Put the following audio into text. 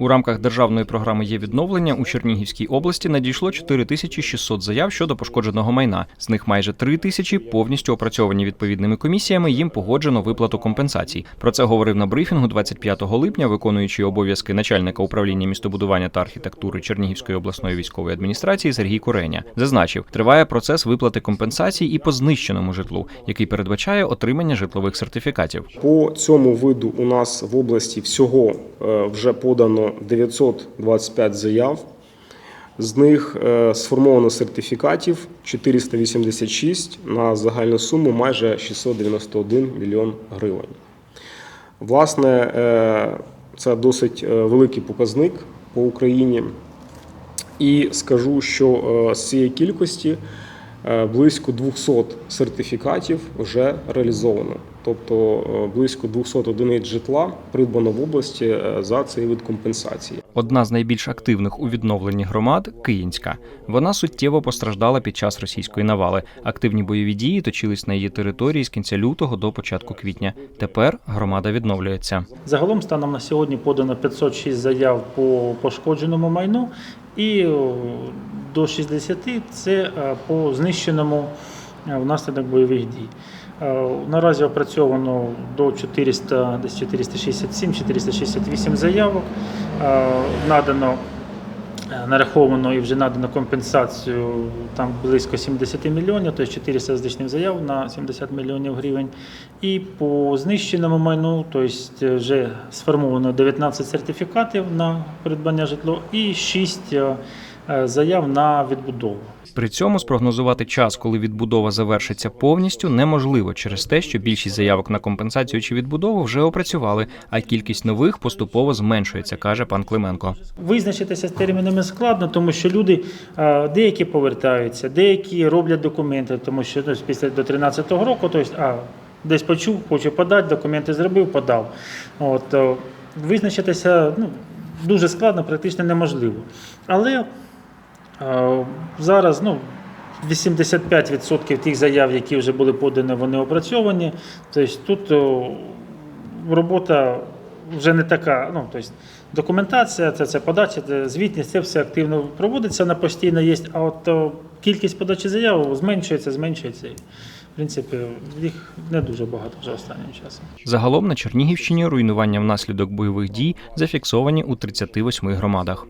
У рамках державної програми є відновлення у Чернігівській області надійшло 4600 заяв щодо пошкодженого майна. З них майже 3 тисячі повністю опрацьовані відповідними комісіями. Їм погоджено виплату компенсацій. Про це говорив на брифінгу 25 липня, виконуючий обов'язки начальника управління містобудування та архітектури Чернігівської обласної військової адміністрації Сергій Куреня. Зазначив, триває процес виплати компенсацій і по знищеному житлу, який передбачає отримання житлових сертифікатів. По цьому виду у нас в області всього е, вже подано 925 заяв. З них е, сформовано сертифікатів 486 на загальну суму майже 691 мільйон гривень. Власне, е, це досить е, великий показник по Україні. І скажу, що з цієї кількості близько 200 сертифікатів вже реалізовано. Тобто е, близько 200 одиниць житла придбано в області е, за цей вид компенсації. Одна з найбільш активних у відновленні громад Київська. Вона суттєво постраждала під час російської навали. Активні бойові дії точились на її території з кінця лютого до початку квітня. Тепер громада відновлюється. Загалом станом на сьогодні подано 506 заяв по пошкодженому майну і до 60 це е, по знищеному е, внаслідок бойових дій. Е, Наразі опрацьовано до 400, десь 467-468 заявок. Надано нараховано і вже надано компенсацію там близько 70 мільйонів, тобто 400 з лишнім заяв на 70 мільйонів гривень. І по знищеному майну, тобто вже сформовано 19 сертифікатів на придбання житло і 6 е, е, заяв на відбудову. При цьому спрогнозувати час, коли відбудова завершиться повністю, неможливо через те, що більшість заявок на компенсацію чи відбудову вже опрацювали, а кількість нових поступово зменшується, каже пан Клименко. Визначитися з термінами складно, тому що люди е, деякі повертаються, деякі роблять документи, тому що ну, після до 13-го року, тобто, а, десь почув, хочу подати, документи зробив, подав. От, е, визначитися ну, дуже складно, практично неможливо. Але е, зараз ну, 85% тих заяв, які вже були подані, вони опрацьовані. Тобто тут робота вже не така. Ну, тобто, документація, це, це подача, це звітність, це все активно проводиться на постійно є. А от кількість подачі заяв зменшується, зменшується. В принципі, їх не дуже багато вже останнім часом. Загалом на Чернігівщині руйнування внаслідок бойових дій зафіксовані у 38 громадах.